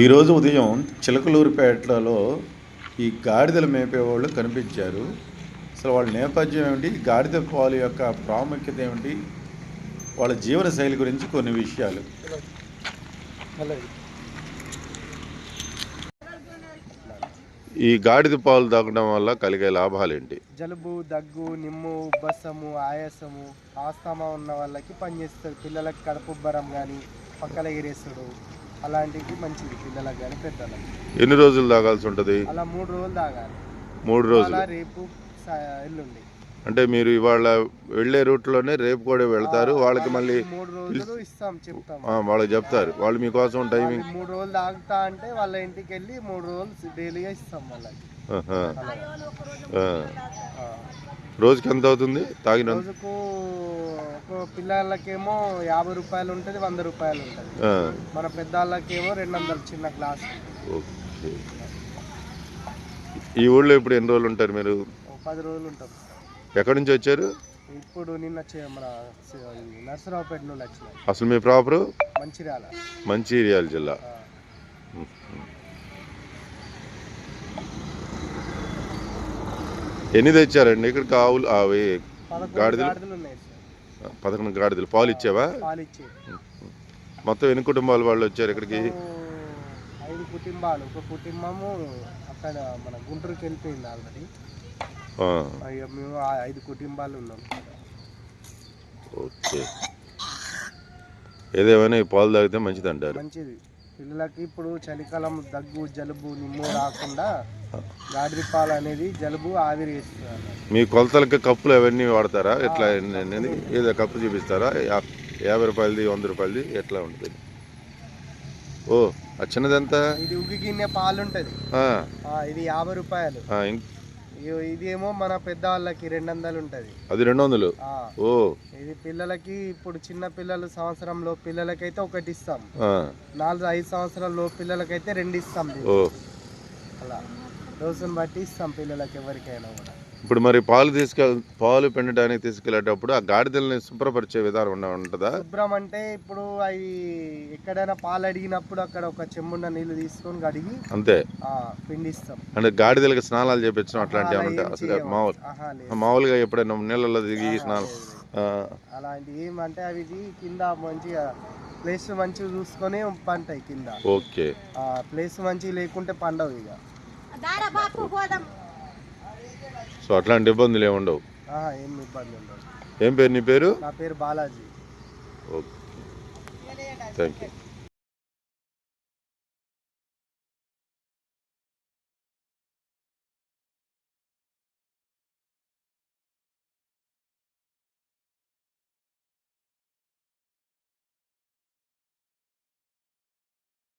ఈరోజు ఉదయం చిలకలూరిపేటలో ఈ గాడిదలు మేపేవాళ్ళు కనిపించారు. అసలు వాళ్ళ నేపథ్యం ఏమిటి? గాడిద పాలు యొక్క ప్రాముఖ్యత ఏమిటి? వాళ్ళ జీవన శైలి గురించి కొన్ని విషయాలు. ఈ గాడిద పాలు తాగడం వల్ల కలిగే లాభాలు ఏంటి జలుబు దగ్గు నిమ్ము ఉబ్బసము ఆయాసము ఆస్తమా ఉన్న వాళ్ళకి పనిచేస్తుంది పిల్లలకి కడుపుబ్బరం కానీ పక్కల ఎగిరేస్తాడు అలాంటివి మంచిది పిల్లలకు కానీ పెద్దలకు ఎన్ని రోజులు తాగాల్సి ఉంటుంది అలా మూడు రోజులు తాగాలి మూడు రోజులు అలా రేపు సా- ఎల్లుండి అంటే మీరు ఇవాళ వెళ్ళే రూట్లోనే రేపు కూడా వెళ్తారు వాళ్ళకి మళ్ళీ మూడు రోజులు ఇస్తాం చెప్తాం ఆ, వాళ్ళకి చెప్తారు వాళ్ళు మీకోసం టైమింగ్ మూడు రోజులు తాగుతా అంటే వాళ్ళ ఇంటికి వెళ్ళి మూడు రోజులు డైలీగా ఇస్తాం వాళ్ళకి ఆహా. అలా. ఆ. ఆ. రోజుకి ఎంత అవుతుంది తాగిన రోజుకు పిల్లలకేమో యాభై రూపాయలు ఉంటుంది వంద రూపాయలు ఉంటుంది. మన పెద్దవాళ్ళకేమో రెండు వందలు చిన్న గ్లాస్. ఓకే. ఈ ఊళ్ళో ఇప్పుడు ఎన్ని రోజులు ఉంటారు మీరు? పది రోజులు ఉంటాం. ఎక్కడి నుంచి వచ్చారు? ఇప్పుడు నిన్న మన నర్సరావుపేట నుండి వచ్చిన. అసలు మీ ప్రాపరు? మంచిర్యాల. మంచిర్యాల జిల్లా. ఎన్ని తెచ్చారండి? ఇక్కడ ఆవులు అవి గాడిదలు? పదకొండు గాడిదలు. పాలు ఇచ్చావా? మొత్తం ఎన్ని కుటుంబాల వాళ్ళు వచ్చారు ఇక్కడికి? ఐదు కుటుంబాలు. ఒక కుటుంబము అక్కడ మన గుంటూరుకి వెళ్ళిపోయింది ఆల్రెడీ. మేము ఐదు కుటుంబాలు ఉన్నాం. ఓకే. ఏదేమైనా పాలు తాగితే మంచిది అంటారు మంచిది. పిల్లలకి ఇప్పుడు చలికాలం దగ్గు జలుబు నిమ్ము రాకుండా గాడిద పాలు అనేది జలుబు ఆవిరి వేస్తుంది అన్నమాట. మీ కొలతలకి కప్పులు అవన్నీ వాడతారా? ఎట్లా ఏదో కప్పు చూపిస్తారా? యాభై రూపాయలది వంద రూపాయలది ఎట్లా ఉంటుంది? ఓ ఆ చిన్నదంతా? ఇది ఉగ్గి గిన్నె పాలు ఉంటుంది ఇది యాభై రూపాయలు. ఆ, ఇం- ఇ- ఇదేమో మన పెద్దవాళ్ళకి రెండు వందలు ఉంటుంది. అది రెండు వందలు ఓ. ఇది పిల్లలకి ఇప్పుడు చిన్న పిల్లలు సంవత్సరంలో పిల్లలకైతే ఒకటి ఇస్తాం. నాలుగు ఐదు సంవత్సరాల్లో పిల్లలకైతే రెండు ఇస్తాం ఓ. అలా. రోజును బట్టి ఇస్తాం పిల్లలకి ఎవరికైనా కూడా. ఇప్పుడు మరి పాలు తీసుకెళ్ పాలు పిండడానికి తీసుకెళ్ళేటప్పుడు ఆ గాడిదల్ని శుభ్రపరిచే విధానం ఉంటుందా? శుభ్రం అంటే ఇప్పుడు అవి ఎక్కడైనా పాలు అడిగినప్పుడు అక్కడ ఒక చెమ్మున్న నీళ్ళు తీసుకొని కడిగి అంతే. ఆ, పిండిస్తాం. అంటే గాడిదలకి స్నానాలు చేపించడం అట్లాంటివి ఏమంటే అసలు. మామూలు. మామూలుగా ఎప్పుడైనా నీళ్ళలో దిగి స్నానం లేదు, లేదు. ఆ, అలాంటి ఏమంటే అవి ఇది కింద మంచిగా ప్లేస్ మంచిగా చూసుకొని పంటాయి కింద. ఓకే. ఆ ప్లేస్ మంచిగా లేకుంటే పండవు ఇక. సో అట్లాంటి ఇబ్బందులు ఏమి ఉండవు. ఏం పేరు నీ పేరు? నా పేరు బాలాజీ. ఓకే. Thank you